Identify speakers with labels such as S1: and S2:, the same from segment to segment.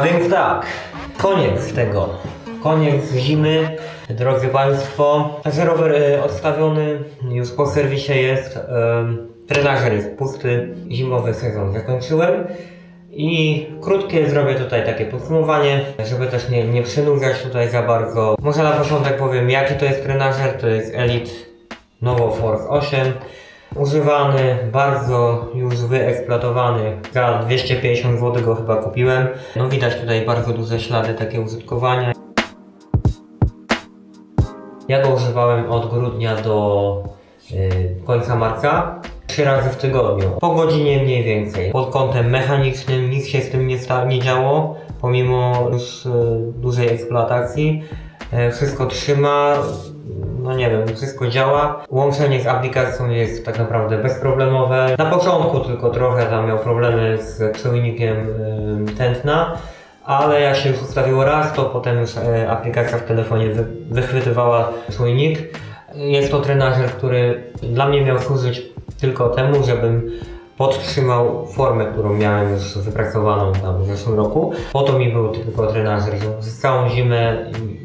S1: A więc tak, koniec tego. Koniec zimy, drodzy Państwo. Także rower e, odstawiony, już po serwisie jest. em, trenażer jest pusty, zimowy sezon zakończyłem. I krótkie zrobię tutaj takie podsumowanie, żeby też nie, nie przynudzać tutaj za bardzo. Może na początek powiem jaki to jest trenażer, to jest Elite Novo Force 8. Używany, bardzo już wyeksploatowany. Za 250 zł go chyba kupiłem. No widać tutaj bardzo duże ślady takie użytkowania. Ja go używałem od grudnia do y, końca marca. Trzy razy w tygodniu. Po godzinie mniej więcej. Pod kątem mechanicznym nic się z tym nie, nie działo, pomimo już y, dużej eksploatacji. E, Wszystko trzyma, no nie wiem, wszystko działa. Łączenie z aplikacją jest tak naprawdę bezproblemowe. Na początku tylko trochę tam miał problemy z y, tętna, ale jak się już ustawiło raz, to potem już e, aplikacja w telefonie wy, wychwytywała czujnik. Jest to trenażer, który dla mnie miał służyć tylko temu, żebym podtrzymał formę, którą miałem już wypracowaną tam w zeszłym roku. Po to mi był tylko trenażer, żeby przez całą zimę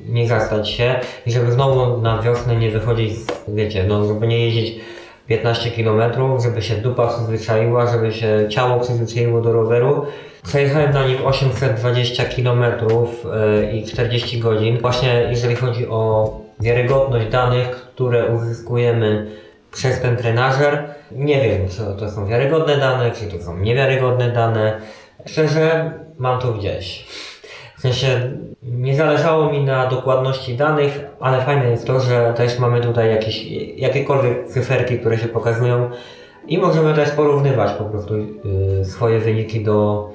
S1: nie zastać się i żeby znowu na wiosnę nie wychodzić, wiecie, no żeby nie jeździć 15 km, żeby się dupa przyzwyczaiła, żeby się ciało przyzwyczaiło do roweru. Przejechałem na nim 820 km yy, i 40 godzin. Właśnie jeżeli chodzi o wiarygodność danych, które uzyskujemy przez ten trenażer, nie wiem, czy to są wiarygodne dane, czy to są niewiarygodne dane. Szczerze, mam to gdzieś. W sensie nie zależało mi na dokładności danych, ale fajne jest to, że też mamy tutaj jakieś, jakiekolwiek cyferki, które się pokazują i możemy też porównywać po prostu yy, swoje wyniki do,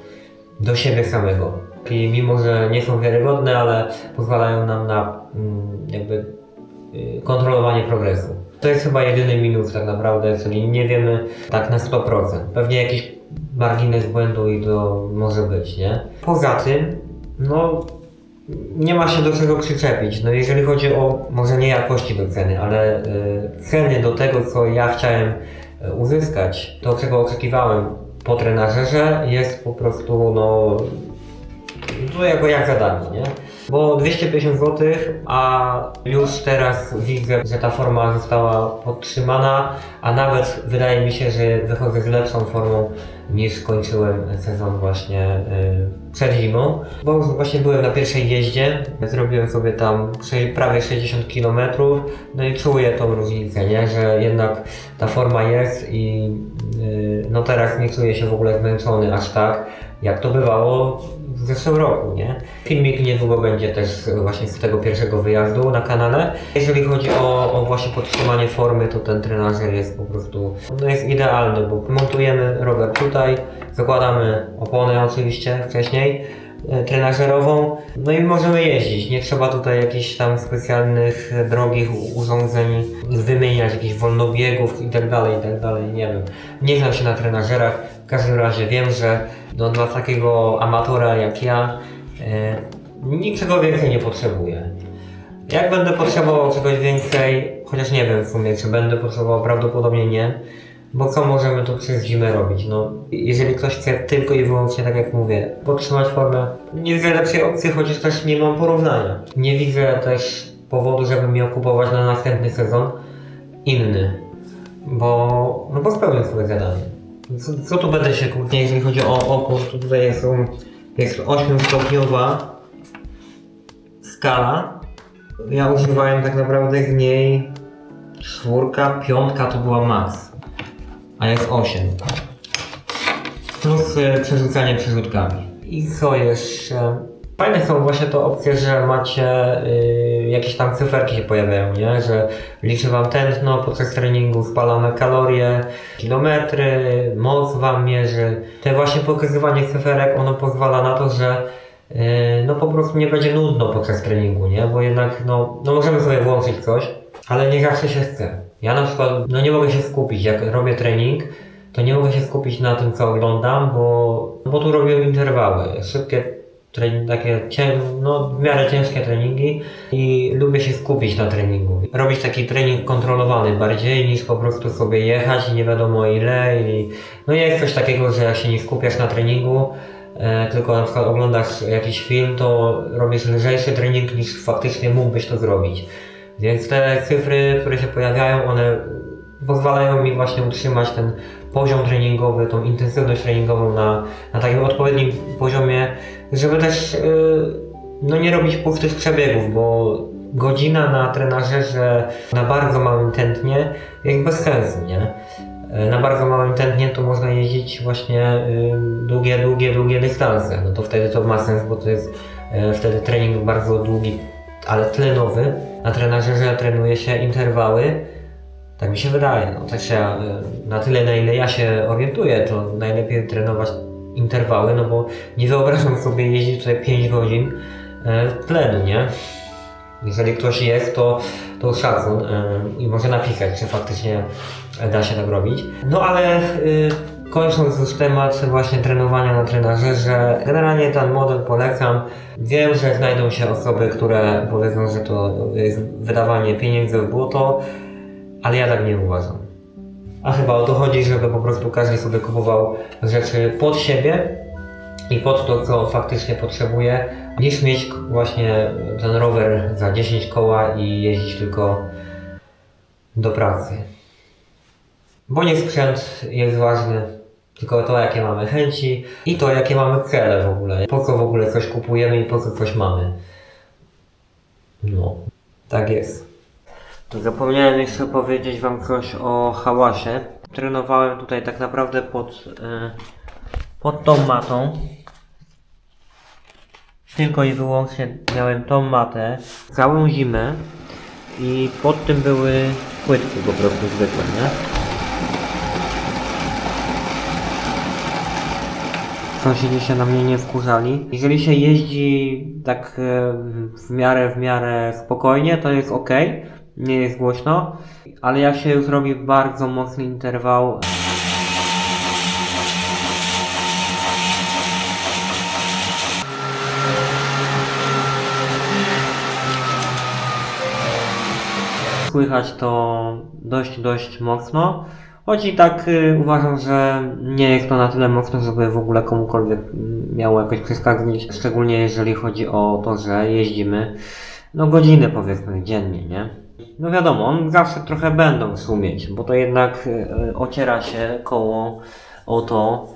S1: do siebie samego. I mimo, że nie są wiarygodne, ale pozwalają nam na mm, jakby yy, kontrolowanie progresu. To jest chyba jedyny minus tak naprawdę, czyli nie wiemy tak na 100%. Pewnie jakiś margines błędu i to może być, nie? Poza tym, no nie ma się do czego przyczepić. No jeżeli chodzi o może nie jakości do ceny, ale y, ceny do tego, co ja chciałem y, uzyskać, to czego oczekiwałem po trenażerze jest po prostu no to jako jak za darmo, nie? Bo 250 zł, a już teraz widzę, że ta forma została podtrzymana, a nawet wydaje mi się, że wychodzę z lepszą formą niż kończyłem sezon właśnie y, przed zimą. Bo właśnie byłem na pierwszej jeździe, zrobiłem sobie tam prawie 60 km, no i czuję tą różnicę, nie? Że jednak ta forma jest i no teraz nie czuję się w ogóle zmęczony aż tak, jak to bywało w zeszłym roku, nie? Filmik niedługo będzie też właśnie z tego pierwszego wyjazdu na kanale. Jeżeli chodzi o, o właśnie podtrzymanie formy, to ten trenażer jest po prostu, no jest idealny, bo montujemy rower tutaj, zakładamy oponę oczywiście wcześniej, e, trenażerową, no i możemy jeździć. Nie trzeba tutaj jakichś tam specjalnych, drogich urządzeń wymieniać, jakichś wolnobiegów i tak tak dalej, nie wiem. Nie znam się na trenażerach, w każdym razie wiem, że no, dla takiego amatora jak ja e, niczego więcej nie potrzebuję. Jak będę potrzebował czegoś więcej, chociaż nie wiem w sumie, czy będę potrzebował, prawdopodobnie nie, bo co możemy tu przez zimę robić? No, jeżeli ktoś chce tylko i wyłącznie, tak jak mówię, podtrzymać formę, nie widzę lepszej opcji, chociaż też nie mam porównania. Nie widzę też powodu, żebym miał kupować na następny sezon inny, bo, no bo spełnię swoje zadanie. Co, co tu będę się kłócić, jeżeli chodzi o opór, to tutaj jest, um, jest 8-stopniowa skala. Ja używałem tak naprawdę z niej czwórka, piątka to była max, a jest 8. Plus y, przerzucanie przerzutkami. I co jeszcze? Fajne są właśnie te opcje, że macie y, jakieś tam cyferki się pojawiają, nie? Że liczy wam tętno podczas treningu, spalane kalorie, kilometry, moc wam mierzy. Te właśnie pokazywanie cyferek, ono pozwala na to, że y, no po prostu nie będzie nudno podczas treningu, nie? Bo jednak no, no możemy sobie włączyć coś, ale nie zawsze się chce. Ja na przykład no nie mogę się skupić, jak robię trening, to nie mogę się skupić na tym, co oglądam, bo, bo tu robię interwały, szybkie trening, takie no, w miarę ciężkie treningi i lubię się skupić na treningu. Robić taki trening kontrolowany bardziej niż po prostu sobie jechać i nie wiadomo ile i no jest coś takiego, że jak się nie skupiasz na treningu, e, tylko na przykład oglądasz jakiś film, to robisz lżejszy trening niż faktycznie mógłbyś to zrobić. Więc te cyfry, które się pojawiają, one pozwalają mi właśnie utrzymać ten poziom treningowy, tą intensywność treningową na, na takim odpowiednim poziomie, żeby też yy, no nie robić pustych przebiegów, bo godzina na trenażerze na bardzo małym tętnie jest bez sensu, nie? E, Na bardzo małym tętnie to można jeździć właśnie y, długie, długie, długie dystanse. No to wtedy to ma sens, bo to jest wtedy trening bardzo długi, ale tlenowy. Na trenażerze trenuje się interwały. Tak mi się wydaje. No, też ja, y, na tyle, na ile ja się orientuję, to najlepiej trenować interwały, no bo nie wyobrażam sobie jeździć tutaj 5 godzin e, tlenu, nie? Jeżeli ktoś jest, to, to szacun e, i może napisać, czy faktycznie da się tak robić. No ale kończąc już temat właśnie trenowania na trenażerze, generalnie ten model polecam. Wiem, że znajdą się osoby, które powiedzą, że to jest wydawanie pieniędzy w błoto, ale ja tak nie uważam. A chyba o to chodzi, żeby po prostu każdy sobie kupował rzeczy pod siebie i pod to, co faktycznie potrzebuje, niż mieć właśnie ten rower za 10 koła i jeździć tylko do pracy. Bo nie sprzęt jest ważny, tylko to, jakie mamy chęci i to, jakie mamy cele w ogóle. Po co w ogóle coś kupujemy i po co coś mamy. No, tak jest. Zapomniałem jeszcze powiedzieć Wam coś o hałasie. Trenowałem tutaj tak naprawdę pod, e, pod tą matą. Tylko i wyłącznie miałem tą matę całą zimę i pod tym były płytki po prostu zwykłe, nie? Sąsiedzi się na mnie nie wkurzali. Jeżeli się jeździ tak e, w miarę, w miarę spokojnie, to jest ok, nie jest głośno, ale jak się już robi bardzo mocny interwał, słychać to dość, dość mocno. Choć i tak y, uważam, że nie jest to na tyle mocno, żeby w ogóle komukolwiek miało jakoś przeszkadzać, szczególnie jeżeli chodzi o to, że jeździmy no godziny powiedzmy dziennie, nie? No wiadomo, zawsze trochę będą szumieć, bo to jednak y, ociera się koło o to.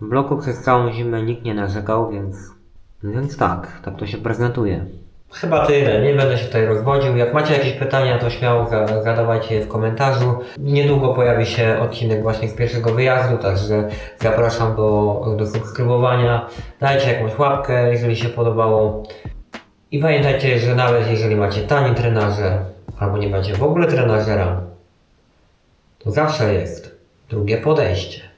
S1: W bloku przez całą zimę nikt nie narzekał, więc, więc tak, tak to się prezentuje. Chyba tyle, nie będę się tutaj rozwodził. Jak macie jakieś pytania, to śmiało za- zadawajcie je w komentarzu. Niedługo pojawi się odcinek właśnie z pierwszego wyjazdu, także zapraszam do, do subskrybowania. Dajcie jakąś łapkę, jeżeli się podobało. I pamiętajcie, że nawet jeżeli macie tani trenażer, albo nie macie w ogóle trenażera, to zawsze jest drugie podejście.